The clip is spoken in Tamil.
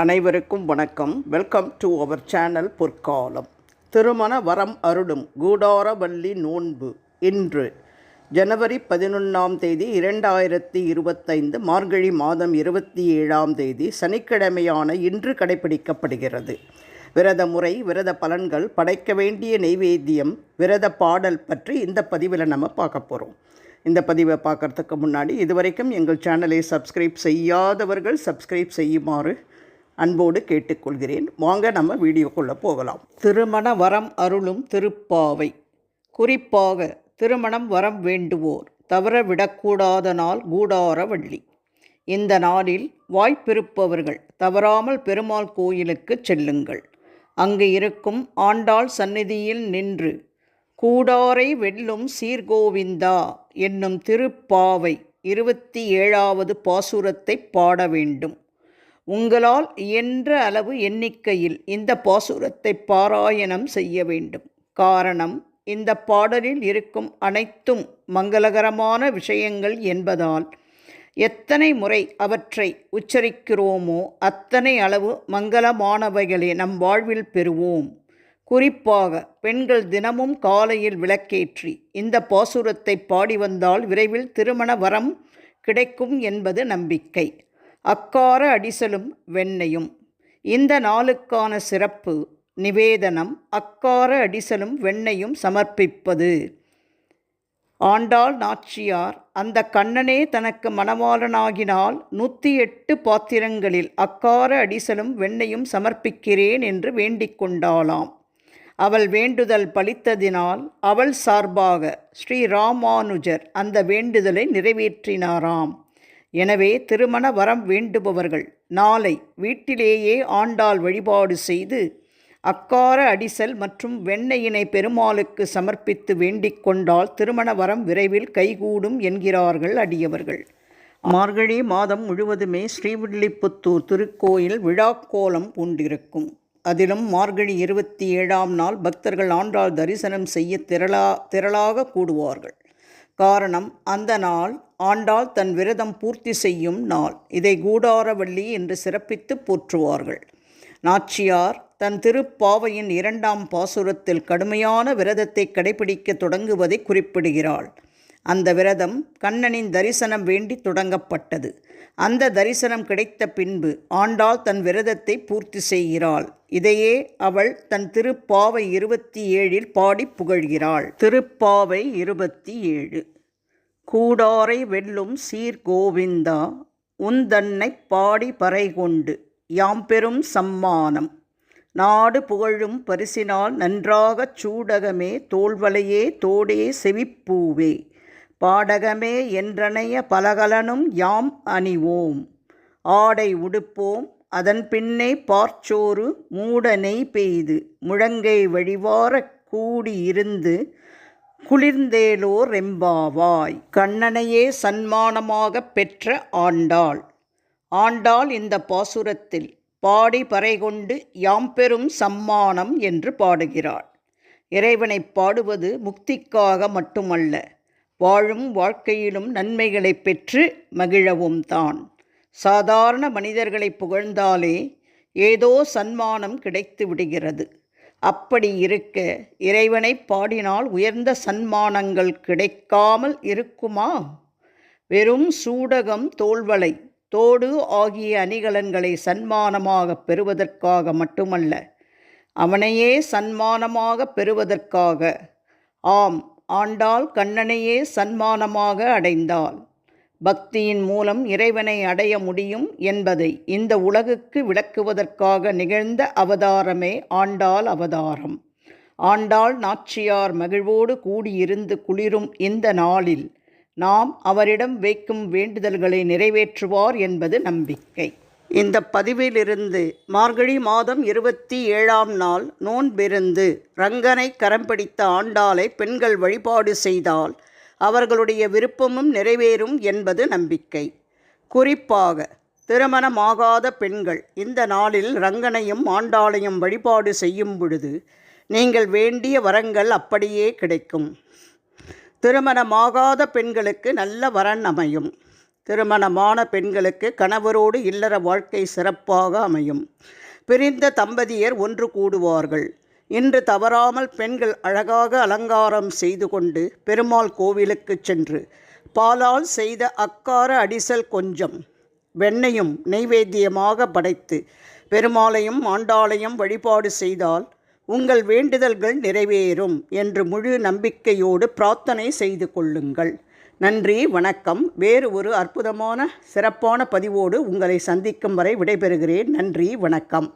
அனைவருக்கும் வணக்கம். வெல்கம் டு அவர் சேனல் பொற்காலம் திருமண வரம் அருளும் கூடாரவல்லி நோன்பு. இன்று ஜனவரி பதினொன்றாம் தேதி இரண்டாயிரத்தி இருபத்தைந்து மார்கழி மாதம் இருபத்தி ஏழாம் தேதி சனிக்கிழமையான இன்று கடைபிடிக்கப்படுகிறது விரத முறை விரத பலன்கள் படைக்க வேண்டிய நெய்வேத்தியம் விரத பாடல் பற்றி இந்த பதிவில் நம்ம பார்க்க போகிறோம் இந்த பதிவை பார்க்கறதுக்கு முன்னாடி இதுவரைக்கும் எங்கள் சேனலை சப்ஸ்கிரைப் செய்யாதவர்கள் சப்ஸ்கிரைப் செய்யுமாறு அன்போடு கேட்டுக்கொள்கிறேன். வாங்க நம்ம வீடியோக்குள்ளே போகலாம். திருமண வரம் அருளும் திருப்பாவை. குறிப்பாக திருமணம் வரம் வேண்டுவோர் தவற விடக்கூடாத நாள் கூடார வள்ளி. இந்த நாளில் வாய்ப்பிருப்பவர்கள் தவறாமல் பெருமாள் கோயிலுக்கு செல்லுங்கள். அங்கு இருக்கும் ஆண்டாள் சந்நிதியில் நின்று கூடாரை வெல்லும் சீர்கோவிந்தா என்னும் திருப்பாவை இருபத்தி ஏழாவது பாசுரத்தை பாட வேண்டும். உங்களால் இயன்ற அளவு எண்ணிக்கையில் இந்த பாசுரத்தை பாராயணம் செய்ய வேண்டும். காரணம் இந்த பாடலில் இருக்கும் அனைத்தும் மங்களகரமான விஷயங்கள் என்பதால் எத்தனை முறை அவற்றை உச்சரிக்கிறோமோ அத்தனை அளவு மங்களமானவைகளை நம் வாழ்வில் பெறுவோம். குறிப்பாக பெண்கள் தினமும் காலையில் விளக்கேற்றி இந்த பாசுரத்தை பாடி வந்தால் விரைவில் திருமண வரம் கிடைக்கும் என்பது நம்பிக்கை. அக்கார அடிசலும் வெண்ணையும். இந்த நாளுக்கான சிறப்பு நிவேதனம் அக்கார அடிசலும் வெண்ணையும் சமர்ப்பிப்பது. ஆண்டாள் நாச்சியார் அந்த கண்ணனே தனக்கு மணவாளனாகினால் நூற்றி எட்டு பாத்திரங்களில் அக்கார அடிசலும் வெண்ணையும் சமர்ப்பிக்கிறேன் என்று வேண்டிக் கொண்டாளாம். அவள் வேண்டுதல் பலித்ததினால் அவள் சார்பாக ஸ்ரீ ராமானுஜர் அந்த வேண்டுதலை நிறைவேற்றினாராம். எனவே திருமண வரம் வேண்டுபவர்கள் நாளை வீட்டிலேயே ஆண்டாள் வழிபாடு செய்து அக்கார அடிசல் மற்றும் வெண்ணெயினை பெருமாளுக்கு சமர்ப்பித்து வேண்டிக் கொண்டால் திருமண வரம் விரைவில் கைகூடும் என்கிறார்கள் அடியவர்கள். மார்கழி மாதம் முழுவதுமே ஸ்ரீவில்லிபுத்தூர் திருக்கோயில் விழாக்கோலம் உண்டிருக்கும் அதிலும் மார்கழி இருபத்தி ஏழாம் நாள் பக்தர்கள் ஆண்டாள் தரிசனம் செய்ய திரளா திரளாக கூடுவார்கள். காரணம் அந்த நாள் ஆண்டாள் தன் விரதம் பூர்த்தி செய்யும் நாள். இதை கூடாரவள்ளி என்று சிறப்பித்து போற்றுவார்கள். நாச்சியார் தன் திருப்பாவையின் இரண்டாம் பாசுரத்தில் கடுமையான விரதத்தை கடைபிடிக்க தொடங்குவதை குறிப்பிடுகிறாள். அந்த விரதம் கண்ணனின் தரிசனம் வேண்டி தொடங்கப்பட்டது. அந்த தரிசனம் கிடைத்த பின்பு ஆண்டாள் தன் விரதத்தை பூர்த்தி செய்கிறாள். இதையே அவள் தன் திருப்பாவை இருபத்தி ஏழில் பாடி புகழ்கிறாள். திருப்பாவை இருபத்தி ஏழு. கூடாரை வெல்லும் சீர் கோவிந்தா உந்தன்னை பாடி பறை கொண்டு யாம் பெரும் சம்மானம். நாடு புகழும் பரிசினால் நன்றாகச் சூடகமே தோல்வலையே தோடே செவிப்பூவே. பாடகமே என்றனைய பலகலனும் யாம் அணிவோம். ஆடை உடுப்போம் அதன் பின்னே பார்ச்சோறு மூட நெய் பெய்து முழங்கை வழிவாரக் கூடியிருந்து குளிர்ந்தேலோ ரெம்பாவாய். கண்ணனையே சன்மானமாகப் பெற்ற ஆண்டாள். ஆண்டாள் இந்த பாசுரத்தில் பாடி பறை கொண்டு யாம் பெரும் சம்மானம் என்று பாடுகிறாள். இறைவனை பாடுவது முக்திக்காக மட்டுமல்ல வாழும் வாழ்க்கையிலும் நன்மைகளை பெற்று மகிழவும் தான். சாதாரண மனிதர்களை புகழ்ந்தாலே ஏதோ சன்மானம் கிடைத்து விடுகிறது அப்படி இருக்க இறைவனை பாடினால் உயர்ந்த சன்மானங்கள் கிடைக்காமல் இருக்குமா? வெறும் சூடகம் தோல்வலை தோடு ஆகிய அணிகலன்களை சன்மானமாக பெறுவதற்காக மட்டுமல்ல அவனையே சன்மானமாக பெறுவதற்காக. ஆம் ஆண்டாள் கண்ணனையே சன்மானமாக அடைந்தாள். பக்தியின் மூலம் இறைவனை அடைய முடியும் என்பதை இந்த உலகுக்கு விளக்குவதற்காக நிகழ்ந்த அவதாரமே ஆண்டாள் அவதாரம். ஆண்டாள் நாச்சியார் மகிழ்வோடு கூடியிருந்து குளிரும் இந்த நாளில் நாம் அவரிடம் வைக்கும் வேண்டுதல்களை நிறைவேற்றுவார் என்பது நம்பிக்கை. இந்த பதிவிலிருந்து மார்கழி மாதம் இருபத்தி ஏழாம் நாள் நோன்பிருந்து ரங்கனை கரம் பிடித்த ஆண்டாளை பெண்கள் வழிபாடு செய்தால் அவர்களுடைய விருப்பமும் நிறைவேறும் என்பது நம்பிக்கை. குறிப்பாக திருமணமாகாத பெண்கள் இந்த நாளில் ரங்கனையும் ஆண்டாளையும் வழிபாடு செய்யும் பொழுது நீங்கள் வேண்டிய வரங்கள் அப்படியே கிடைக்கும். திருமணமாகாத பெண்களுக்கு நல்ல வரன் அமையும். திருமணமான பெண்களுக்கு கணவரோடு இல்லற வாழ்க்கை சிறப்பாக அமையும். பிரிந்த தம்பதியர் ஒன்று கூடுவார்கள். இன்று தவறாமல் பெண்கள் அழகாக அலங்காரம் செய்து கொண்டு பெருமாள் கோவிலுக்கு சென்று பாலால் செய்த அக்கார அடிசல் கொஞ்சம் வெண்ணையும் நெய்வேத்தியமாக படைத்து பெருமாளையும் ஆண்டாளையும் வழிபாடு செய்தால் உங்கள் வேண்டுதல்கள் நிறைவேறும் என்று முழு நம்பிக்கையோடு பிரார்த்தனை செய்து கொள்ளுங்கள். நன்றி வணக்கம். வேறு ஒரு அற்புதமான சிறப்பான பதிவோடு உங்களை சந்திக்கும் வரை விடைபெறுகிறேன். நன்றி வணக்கம்.